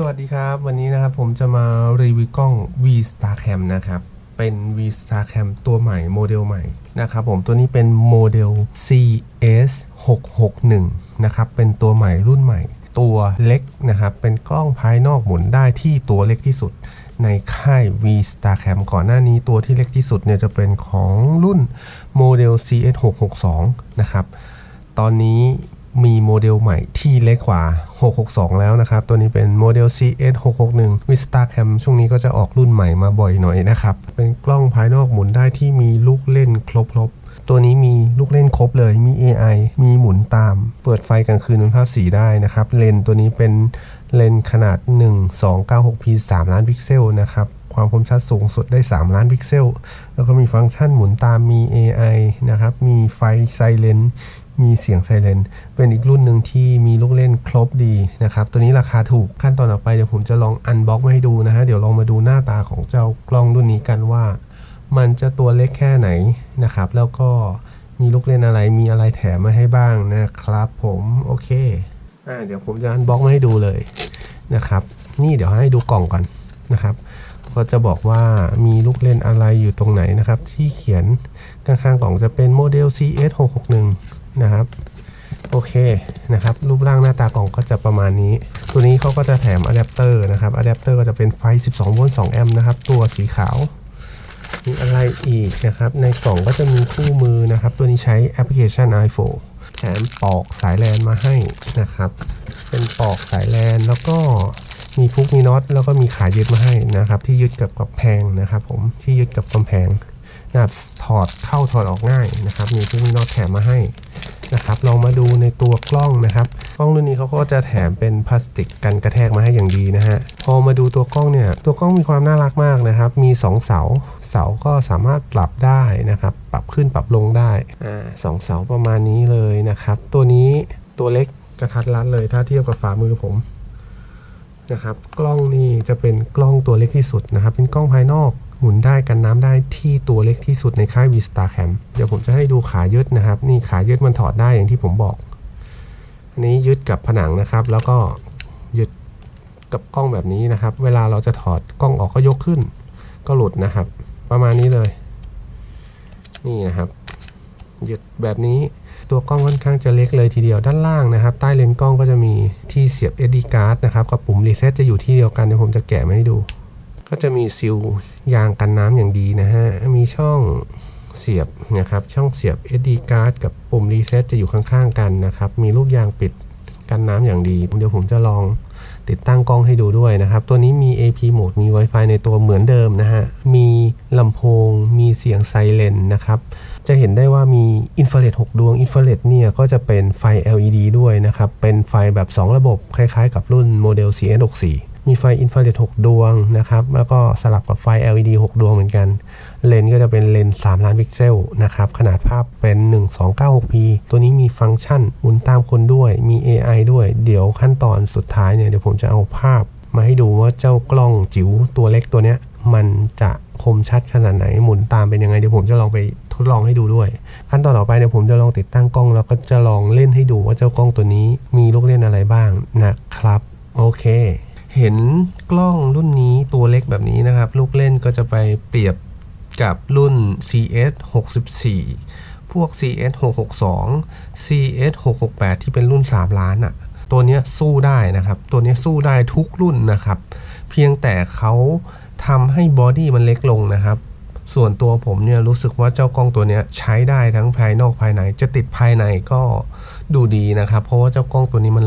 สวัสดีครับ วันนี้นะครับผมจะมารีวิวกล้อง V Star Cam นะครับ เป็น V Star Cam ตัวใหม่โมเดลใหม่นะครับผมตัวนี้เป็นโมเดล CS 661นะครับเป็นตัวใหม่รุ่นใหม่ ตัวเล็กนะครับ เป็นกล้องภายนอกหมุนได้ที่ตัวเล็กที่สุดในค่าย V Star Cam ก่อนหน้านี้ตัวที่เล็กที่สุดเนี่ยจะเป็นของรุ่นโมเดล CS 662นะครับตอนนี้ มีโมเดลใหม่ที่เล็กกว่า 662 แล้วนะครับ ตัวนี้เป็นโมเดล CS 661 Vista Cam ช่วงนี้ก็จะออกรุ่นใหม่มาบ่อยหน่อยนะครับ เป็นกล้องภายนอกหมุนได้ที่มีลูกเล่นครบๆ ตัวนี้มีลูกเล่นครบเลยมี AI มีหมุนตาม เปิดไฟกลางคืนเป็นภาพสีได้นะครับ เลนส์ตัวนี้เป็นเลนส์ขนาด 1296p 3 ล้านพิกเซลนะครับความคมชัดสูงสุดได้ 3 ล้านพิกเซล แล้วก็มีฟังก์ชันหมุนตามมี AI นะครับ มีไฟไซเรน มีเสียงไซเรนเป็นอีกรุ่นหนึ่งที่มีลูกเล่นครบดีนะครับ ตัวนี้ราคาถูกขั้นตอนต่อไปเดี๋ยวผมจะลองอันบ็อกมาให้ดูนะฮะ เดี๋ยวลองมาดูหน้าตาของเจ้ากล้องรุ่นนี้กันว่า มันจะตัวเล็กแค่ไหนนะครับ แล้วก็มีลูกเล่นอะไรมีอะไรแถมมาให้บ้างนะครับผมโอเคอ่าเดี๋ยวผมจะอันบ็อกมาให้ดูเลยนะครับ นี่เดี๋ยวให้ดูกล่องก่อนนะครับก็จะบอกว่ามีลูกเล่นอะไรอยู่ตรงไหนนะครับ ที่เขียนข้างๆกล่องจะเป็นโมเดล CS 661 นะครับ โอเคนะครับ รูปร่างหน้าตากล่องก็จะประมาณนี้ ตัวนี้เขาก็จะแถมอะแดปเตอร์นะครับอะแดปเตอร์ก็จะเป็นไฟ 12 โวลต์ 2 แอมป์นะครับ ตัวสีขาวมีอะไรอีกนะครับ ในกล่องก็จะมีคู่มือนะครับ ตัวนี้ใช้แอปพลิเคชัน iPhone แถมปอกสายแลนมาให้นะครับ เป็นปอกสายแลนแล้วก็มีพุกมีน็อตแล้วก็มีขายึดมาให้นะครับ ที่ยึดกับกำแพงนะครับ ผมที่ยึดกับกำแพงนะครับถอดเข้าถอดออกง่ายนะครับ มีพุกมีน็อตแถมมาให้ นะครับลองมาดูในตัวกล้องนะครับ กล้องรุ่นนี้เขาก็จะแถมเป็นพลาสติกกันกระแทกมาให้อย่างดีนะฮะ พอมาดูตัวกล้องเนี่ย ตัวกล้องมีความน่ารักมากนะครับ มี 2 เสา เสาก็สามารถปรับได้นะครับ ปรับขึ้นปรับลงได้ อ่าสองเสาประมาณนี้เลยนะครับ ตัวนี้ตัวเล็กกระทัดรัดเลย ถ้าเทียบกับฝ่ามือผมนะครับ กล้องนี่จะเป็นกล้องตัวเล็กที่สุดนะครับ เป็นกล้องภายนอก หมุนได้กันน้ำได้ที่ตัวเล็กที่สุดในค่าย v s t a r Cam เดี๋ยวผมจะให้ดูขายึดนะครับ นี่ขายึดมันถอดได้อย่างที่ผมบอก อันนี้ยึดกับผนังนะครับ แล้วก็ยึดกับกล้องแบบนี้นะครับ เวลาเราจะถอดกล้องออกก็ยกขึ้น ก็หลุดนะครับ ประมาณนี้เลย นี่นะครับยึดแบบนี้ตัวกล้องค่อนข้างจะเล็กเลยทีเดียวด้านล่างนะครับ ใต้เลนส์กล้องก็จะมีที่เสียบ SD card นะครับกับปุ่มรีเซ็ตจะอยู่ที่เดียวกันเดี๋ยวผมจะแกะมาให้ดู ก็จะมีซิลยางกันน้ำอย่างดีนะฮะ มีช่องเสียบนะครับ ช่องเสียบ SD card กับปุ่มรีเซ็ตจะอยู่ข้างๆกันนะครับ มีลูกยางปิดกันน้ำอย่างดี เดี๋ยวผมจะลองติดตั้งกล้องให้ดูด้วยนะครับ ตัวนี้มี AP Mode มี Wi-Fi ในตัวเหมือนเดิมนะฮะ มีลำโพง มีเสียงไซเรนนะครับ จะเห็นได้ว่ามีอินฟราเรด6ดวงอินฟราเรดเนี่ยก็จะเป็นไฟ LED ด้วยนะครับ เป็นไฟแบบ 2 ระบบคล้ายๆ กับรุ่นโมเดล CS64 มีไฟอินฟราเรด6ดวงนะครับ แล้วก็สลับกับไฟ LED 6 ดวงเหมือนกัน เลนส์ก็จะเป็นเลนส์3ล้านพิกเซลนะครับ ขนาดภาพเป็น 1296p ตัวนี้มีฟังก์ชันหมุนตามคนด้วย มี AI ด้วย เดี๋ยวขั้นตอนสุดท้ายเนี่ย เดี๋ยวผมจะเอาภาพ มาให้ดูว่าเจ้ากล้องจิ๋วตัวเล็กตัวเนี้ย มันจะคมชัดขนาดไหน หมุนตามเป็นยังไง เดี๋ยวผมจะลองไปทดลองให้ดูด้วย ขั้นตอนต่อไปเดี๋ยวผมจะลองติดตั้งกล้องแล้วก็จะลองเล่นให้ดูว่าเจ้ากล้องตัวนี้มีลูกเล่นอะไรบ้างนะครับ โอเค เห็นกล้องรุ่นนี้ตัวเล็กแบบนี้นะครับ ลูกเล่นก็จะไปเปรียบกับรุ่น CS 64 พวก CS 662 CS 668 ที่เป็นรุ่น 3 ล้านอะ่ะ ตัวเนี้ยสู้ได้นะครับ ตัวเนี้ยสู้ได้ทุกรุ่นนะครับ เพียงแต่เขาทำให้บอดี้มันเล็กลงนะครับ ส่วนตัวผมเนี่ยรู้สึกว่าเจ้ากล้องตัวเนี้ยใช้ได้ทั้งภายนอกภายใน จะติดภายในก็ดูดีนะครับ เพราะว่าเจ้ากล้องตัวนี้มัน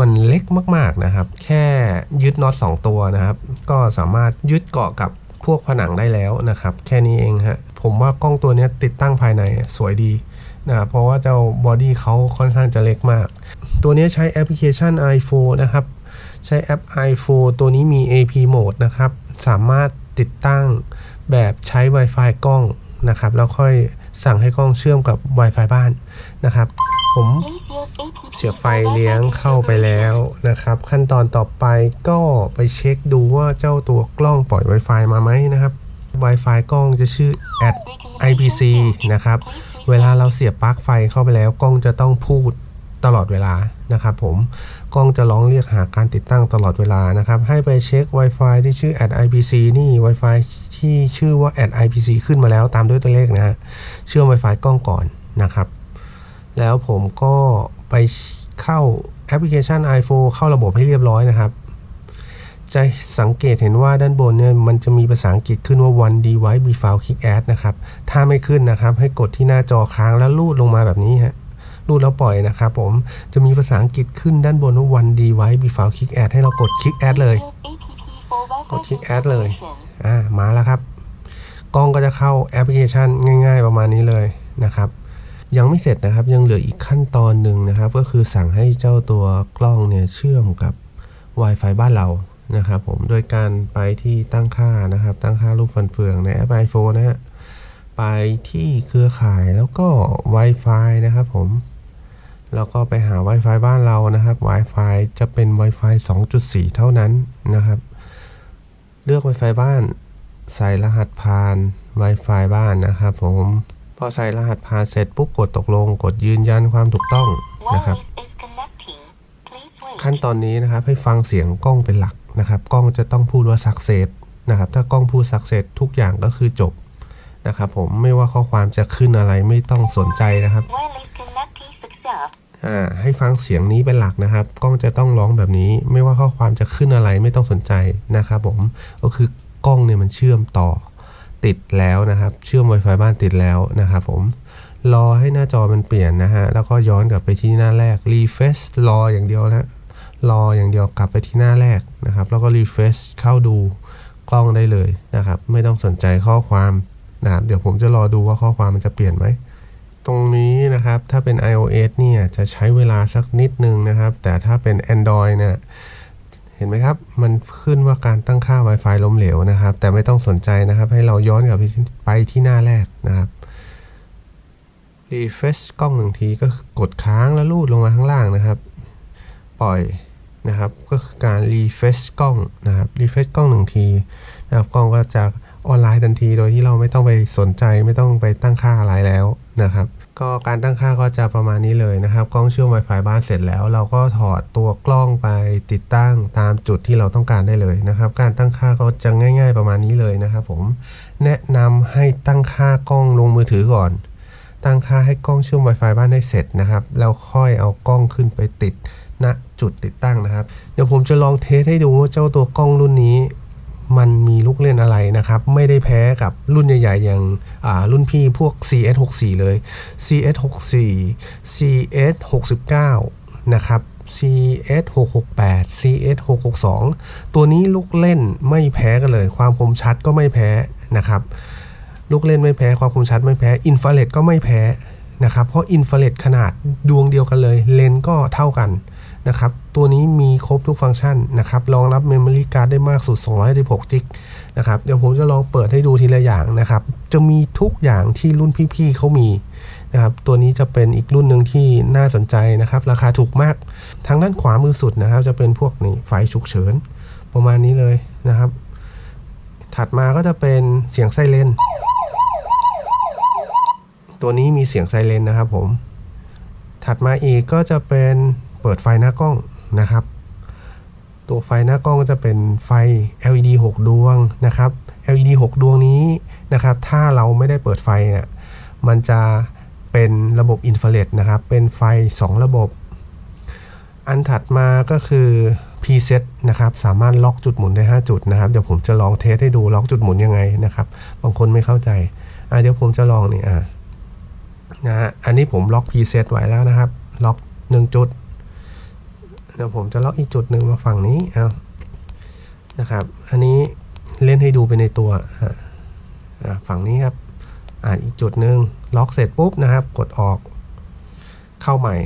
มันเล็กมากๆนะครับ แค่ยึดน็อต2 ตัวนะครับ ก็สามารถยึดเกาะกับพวกผนังได้แล้วนะครับ แค่นี้เองฮะผมว่ากล้องตัวนี้ติดตั้งภายในสวยดีนะเพราะว่าเจ้าบอดี้เขาค่อนข้างจะเล็กมาก ตัวนี้ใช้แอปพลิเคชัน iPhone นะครับ ใช้แอป iPhone ตัวนี้มี AP Mode นะครับ สามารถติดตั้งแบบใช้ Wi-Fi กล้องนะครับ แล้วค่อยสั่งให้กล้องเชื่อมกับ Wi-Fi บ้านนะครับ ผมเสียบไฟเลี้ยงเข้าไปแล้วนะครับ ขั้นตอนต่อไปก็ไปเช็คดูว่าเจ้าตัวกล้องปล่อย Wi-Fi มาไหมนะครับ Wi-Fi กล้องจะชื่อ at IPC นะครับ เวลาเราเสียบปลั๊กไฟเข้าไปแล้วกล้องจะต้องพูดตลอดเวลานะครับผมกล้องจะร้องเรียกหาการติดตั้งตลอดเวลานะครับ ให้ไปเช็ค Wi-Fi ที่ชื่อ @ipc นี่ Wi-Fi ที่ชื่อว่า @ipc ขึ้นมาแล้วตามด้วยตัวเลขนะฮะเชื่อม Wi-Fi กล้องก่อนนะครับ แล้วผมก็ไปเข้าแอปพลิเคชัน iPhone เข้าระบบให้เรียบร้อยนะครับ จะสังเกตเห็นว่าด้านบนเนี่ยมันจะมีภาษาอังกฤษขึ้นว่า one device be found click add นะครับ ถ้าไม่ขึ้นนะครับ ให้กดที่หน้าจอค้างแล้วลูดลงมาแบบนี้ฮะรูดแล้วปล่อยนะครับผมจะมีภาษาอังกฤษขึ้นด้านบนว่า one device be found click add ให้เรากด click add เลย กดคลิก add เลย อ่า มาแล้วครับ กล้องก็จะเข้าแอปพลิเคชันง่าย ๆ ประมาณนี้เลยนะครับ ยังไม่เสร็จนะครับ ยังเหลืออีกขั้นตอนหนึ่งนะครับ ก็คือสั่งให้เจ้าตัวกล้องเนี่ยเชื่อมกับ Wi-Fi บ้านเรานะครับผมโดยการไปที่ตั้งค่านะครับ ตั้งค่ารูปฟันเฟืองในแอป iPhone นะฮะไปที่เครือข่ายแล้วก็ Wi-Fi นะครับผมแล้วก็ไปหา Wi-Fi บ้านเรานะครับ Wi-Fi จะเป็น Wi-Fi 2.4 เท่านั้นนะครับ เลือก Wi-Fi บ้าน ใส่รหัสผ่าน Wi-Fi บ้านนะครับผม พอใส่รหัสผ่านเสร็จปุ๊บกดตกลง กดยืนยันความถูกต้องนะครับ ขั้นตอนนี้นะครับให้ฟังเสียงกล้องเป็นหลักนะครับ กล้องจะต้องพูดว่า success นะครับ ถ้ากล้องพูด success ทุกอย่างก็คือจบนะครับ ผมไม่ว่าข้อความจะขึ้นอะไรไม่ต้องสนใจนะครับอ่าให้ฟังเสียงนี้เป็นหลักนะครับ กล้องจะต้องร้องแบบนี้ ไม่ว่าข้อความจะขึ้นอะไรไม่ต้องสนใจนะครับ ผมก็คือกล้องเนี่ยมันเชื่อมต่อ ติดแล้วนะครับ เชื่อม Wi-Fi บ้านติดแล้วนะครับผมรอให้หน้าจอมันเปลี่ยนนะฮะ แล้วก็ย้อนกลับไปที่หน้าแรก refresh รออย่างเดียวนะรออย่างเดียวกลับไปที่หน้าแรกนะครับ แล้วก็ refresh เข้าดูกล้องได้เลยนะครับ ไม่ต้องสนใจข้อความนะครับเดี๋ยวผมจะรอดูว่าข้อความมันจะเปลี่ยนไหม ตรงนี้นะครับ ถ้าเป็น iOS เนี่ยจะใช้เวลาสักนิดนึงนะครับ แต่ถ้าเป็น Android เนี่ย เห็นไหมครับ มันขึ้นว่าการตั้งค่า Wi-Fi ล้มเหลวนะครับ แต่ไม่ต้องสนใจนะครับ ให้เราย้อนกลับไปที่หน้าแรกนะครับ refresh กล้องหนึ่งทีก็กดค้างแล้วลูดลงมาข้างล่างนะครับ ปล่อยนะครับ ก็คือการ refresh กล้องนะครับ refresh กล้องหนึ่งทีนะครับกล้องก็จะออนไลน์ทันทีโดยที่เราไม่ต้องไปสนใจไม่ต้องไปตั้งค่าอะไรแล้วนะครับ ก็การตั้งค่าก็จะประมาณนี้เลยนะครับ กล้องเชื่อม Wi-Fi บ้านเสร็จแล้ว เราก็ถอดตัวกล้องไปติดตั้งตามจุดที่เราต้องการได้เลยนะครับ การตั้งค่าก็จะง่าย ๆ ประมาณนี้เลยนะครับ ผมแนะนำให้ตั้งค่ากล้องลงมือถือก่อน ตั้งค่าให้กล้องเชื่อม Wi-Fi บ้านให้เสร็จนะครับแล้วค่อยเอากล้องขึ้นไปติดณจุดติดตั้งนะครับ เดี๋ยวผมจะลองเทสให้ดูว่าเจ้าตัวกล้องรุ่นนี้ มันมีลูกเล่นอะไรนะครับ ไม่ได้แพ้กับรุ่นใหญ่ ๆ อย่างารุ่นพี่พวก CS 64 เลย CS 64 CS 69 นะครับ CS 668 CS 662 ตัวนี้ลูกเล่นไม่แพ้กันเลย ความคมชัดก็ไม่แพ้นะครับ ลูกเล่นไม่แพ้ ความคมชัดไม่แพ้ อินฟราเรดก็ไม่แพ้นะครับ เพราะอินฟราเรดขนาดดวงเดียวกันเลย เลนก็เท่ากันนะครับ ตัวนี้มีครบทุกฟังก์ชันนะครับ รองรับ Memory Card ได้มากสุด216จิกนะครับ เดี๋ยวผมจะลองเปิดให้ดูทีละอย่างนะครับ จะมีทุกอย่างที่รุ่นพี่ๆเขามีนะครับ ตัวนี้จะเป็นอีกรุ่นหนึ่งที่น่าสนใจนะครับ ราคาถูกมาก ทางด้านขวามือสุดนะครับ จะเป็นพวกนี้ไฟฉุกเฉิน ประมาณนี้เลยนะครับ ถัดมาก็จะเป็นเสียงไซเรน ตัวนี้มีเสียงไซเรนนะครับผม ถัดมาอีกก็จะเป็นเปิดไฟหน้ากล้อง นะครับ ตัวไฟหน้ากล้องก็จะเป็นไฟ LED 6 ดวงนะครับ LED 6 ดวงนี้นะครับ ถ้าเราไม่ได้เปิดไฟเนี่ยมันจะเป็นระบบอินฟราเรดนะครับ เป็นไฟ 2 ระบบ อันถัดมาก็คือ preset นะครับ สามารถล็อกจุดหมุนได้ 5 จุดนะครับ เดี๋ยวผมจะลองเทสให้ดูล็อกจุดหมุนยังไงนะครับ บางคนไม่เข้าใจ อะเดี๋ยวผมจะลองนี่อะนะฮะอันนี้ผมล็อก preset ไว้แล้วนะครับ ล็อก 1 จุด เดี๋ยวผมจะล็อกอีกจุดหนึ่งมาฝั่งนี้เอานะครับ อันนี้เล่นให้ดูไปในตัวฝั่งนี้ครับอ่าอีกจุดหนึ่งล็อกเสร็จปุ๊บนะครับ กดออก เข้าใหม่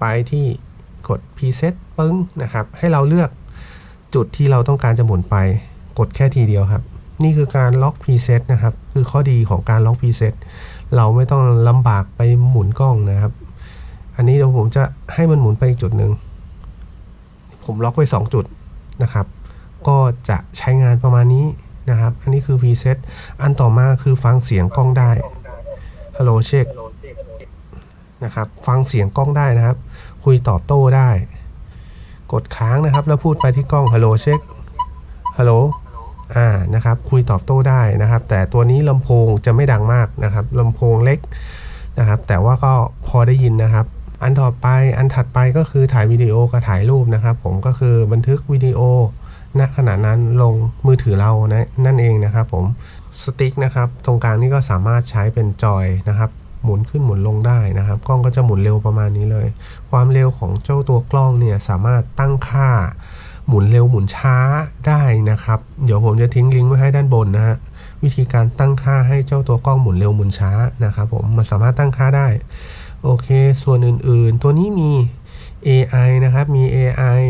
ไปที่กด preset ปึ้งนะครับ ให้เราเลือกจุดที่เราต้องการจะหมุนไป กดแค่ทีเดียวครับ นี่คือการล็อก preset นะครับ คือข้อดีของการล็อก preset เราไม่ต้องลำบากไปหมุนกล้องนะครับ อันนี้เดี๋ยวผมจะให้มันหมุนไปอีกจุดหนึ่ง ผมล็อกไว้ 2 จุดนะครับ ก็จะใช้งานประมาณนี้นะครับ อันนี้คือ preset อันต่อมาคือฟังเสียงกล้องได้ฮัลโหลเช็คนะครับฟังเสียงกล้องได้นะครับ คุยตอบโต้ได้ กดค้างนะครับ แล้วพูดไปที่กล้องฮัลโหลเช็คฮัลโหลอ่านะครับคุยตอบโต้ได้นะครับ แต่ตัวนี้ลำโพงจะไม่ดังมากนะครับลำโพงเล็กนะครับ แต่ว่าก็พอได้ยินนะครับ อันต่อไปอันถัดไปก็คือถ่ายวิดีโอกับถ่ายรูปนะครับผมก็คือบันทึกวิดีโอณขณะนั้นลงมือถือเรานะนั่นเองนะครับผมสติ๊กนะครับตรงกลางนี่ก็สามารถใช้เป็นจอยนะครับหมุนขึ้นหมุนลงได้นะครับ กล้องก็จะหมุนเร็วประมาณนี้เลย ความเร็วของเจ้าตัวกล้องเนี่ยสามารถตั้งค่า หมุนเร็วหมุนช้าได้นะครับ เดี๋ยวผมจะทิ้งลิงก์ไว้ให้ด้านบนนะฮะวิธีการตั้งค่าให้เจ้าตัวกล้องหมุนเร็วหมุนช้านะครับผมมันสามารถตั้งค่าได้ โอเค ส่วนอื่นๆ ตัวนี้มี AI นะครับ มี AI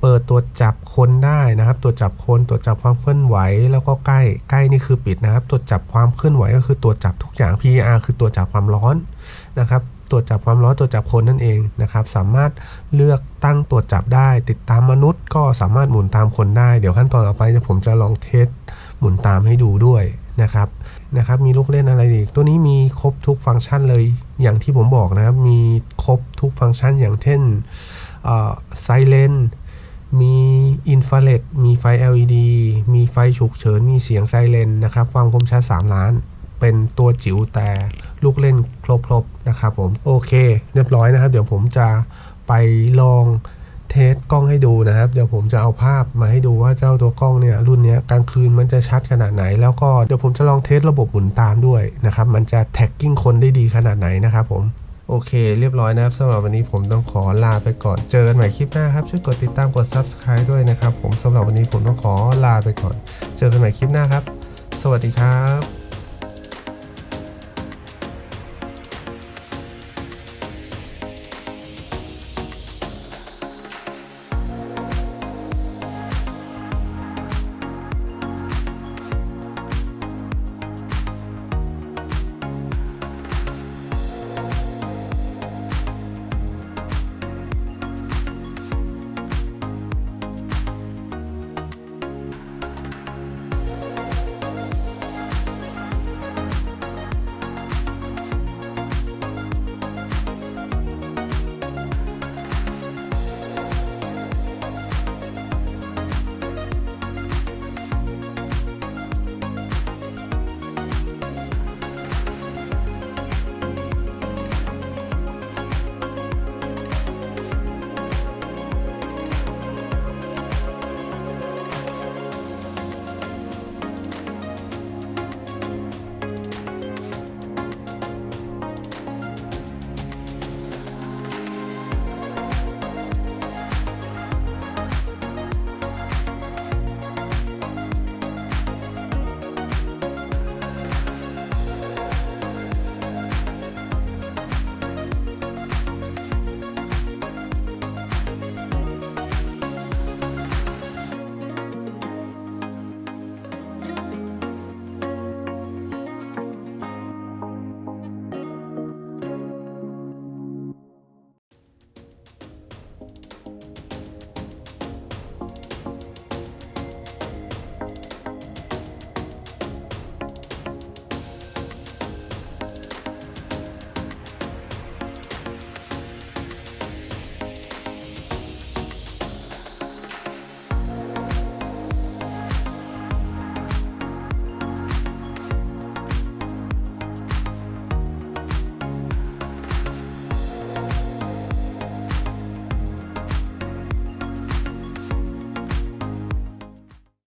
เปิดตรวจจับคนได้นะครับตรวจจับคนตรวจจับความเคลื่อนไหว แล้วก็ใกล้ ใกล้นี่คือปิดนะครับตรวจจับความเคลื่อนไหวก็คือตรวจจับทุกอย่าง PR คือตรวจจับความร้อนนะครับตรวจจับความร้อนตรวจจับคนนั่นเองนะครับ สามารถเลือกตั้งตรวจจับได้ ติดตามมนุษย์ก็สามารถหมุนตามคนได้ เดี๋ยวขั้นตอนต่อไปผมจะลองเทสหมุนตามให้ดูด้วย นะครับนะครับ มีลูกเล่นอะไรอีก ตัวนี้มีครบทุกฟังก์ชันเลยอย่างที่ผมบอกนะครับ มีครบทุกฟังก์ชันอย่างเช่นไซเลนมีอินฟราเรดมีไฟ LED มีไฟฉุกเฉิน มีเสียงไซเรนนะครับ ความคมชัด 3 ล้าน เป็นตัวจิ๋วแต่ลูกเล่นครบๆนะครับผม โอเค เรียบร้อยนะครับ เดี๋ยวผมจะไปลอง เทสกล้องให้ดูนะครับ เดี๋ยวผมจะเอาภาพมาให้ดูว่าเจ้าตัวกล้องเนี่ยรุ่นนี้กลางคืนมันจะชัดขนาดไหน แล้วก็เดี๋ยวผมจะลองเทสระบบหมุนตามด้วยนะครับ มันจะแท็กกิ้งคนได้ดีขนาดไหนนะครับผมโอเค เรียบร้อยนะครับสำหรับวันนี้ผมต้องขอลาไปก่อนเจอกันใหม่คลิปหน้าครับช่วยกดติดตามกด Subscribe ด้วยนะครับ ผมสำหรับวันนี้ผมต้องขอลาไปก่อน เจอกันใหม่คลิปหน้าครับ สวัสดีครับ